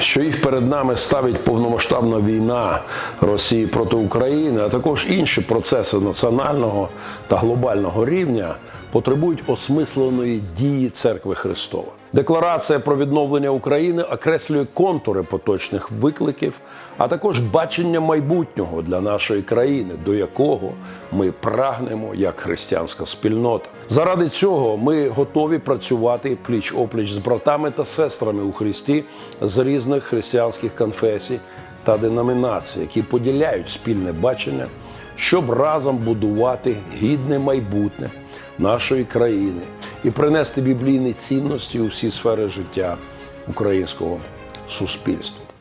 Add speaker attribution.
Speaker 1: що їх перед нами ставить повномасштабна війна Росії проти України, а також інші процеси національного та глобального рівня, потребують осмисленої дії церкви Христова. Декларація про відновлення України окреслює контури поточних викликів, а також бачення майбутнього для нашої країни, до якого ми прагнемо як християнська спільнота. Заради цього ми готові працювати пліч опліч з братами та сестрами у Христі з різних християнських конфесій та деномінацій, які поділяють спільне бачення, щоб разом будувати гідне майбутнє нашої країни і принести біблійні цінності у всі сфери життя українського суспільства.